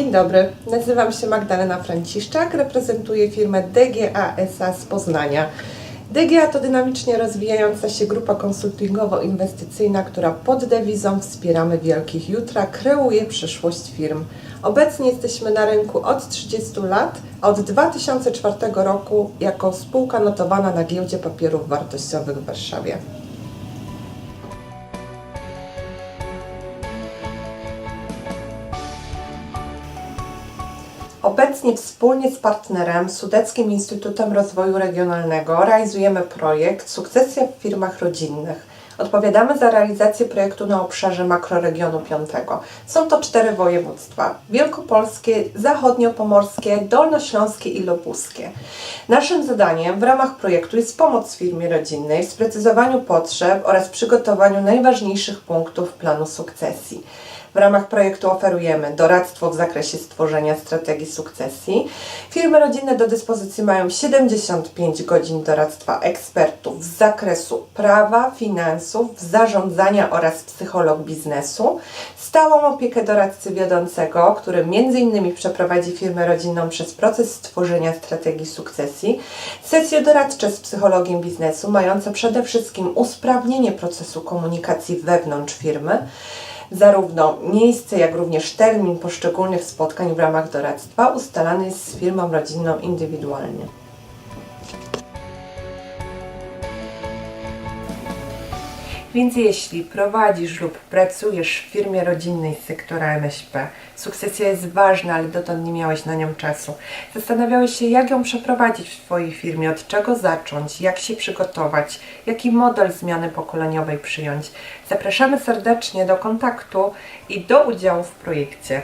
dobry, nazywam się Magdalena Franciszczak, reprezentuję firmę DGA SA z Poznania. DGA to dynamicznie rozwijająca się grupa konsultingowo-inwestycyjna, która pod dewizą Wspieramy Wielkich Jutra kreuje przyszłość firm. Obecnie jesteśmy na rynku od 30 lat, a od 2004 roku jako spółka notowana na giełdzie papierów wartościowych w Warszawie. Obecnie wspólnie z partnerem Sudeckim Instytutem Rozwoju Regionalnego realizujemy projekt Sukcesja w firmach rodzinnych. Odpowiadamy za realizację projektu na obszarze makroregionu 5. Są to cztery województwa: wielkopolskie, zachodniopomorskie, dolnośląskie i lubuskie. Naszym zadaniem w ramach projektu jest pomoc firmie rodzinnej w sprecyzowaniu potrzeb oraz przygotowaniu najważniejszych punktów planu sukcesji. W ramach projektu oferujemy doradztwo w zakresie stworzenia strategii sukcesji. Firmy rodzinne do dyspozycji mają 75 godzin doradztwa ekspertów z zakresu prawa, finansów, zarządzania oraz psycholog biznesu, stałą opiekę doradcy wiodącego, który m.in. przeprowadzi firmę rodzinną przez proces stworzenia strategii sukcesji, sesje doradcze z psychologiem biznesu, mające przede wszystkim usprawnienie procesu komunikacji wewnątrz firmy, Zarówno miejsce, jak również termin poszczególnych spotkań w ramach doradztwa ustalany jest z firmą rodzinną indywidualnie. Więc jeśli prowadzisz lub pracujesz w firmie rodzinnej z sektora MŚP, sukcesja jest ważna, ale dotąd nie miałeś na nią czasu. Zastanawiałeś się, jak ją przeprowadzić w Twojej firmie, od czego zacząć, jak się przygotować, jaki model zmiany pokoleniowej przyjąć. Zapraszamy serdecznie do kontaktu i do udziału w projekcie.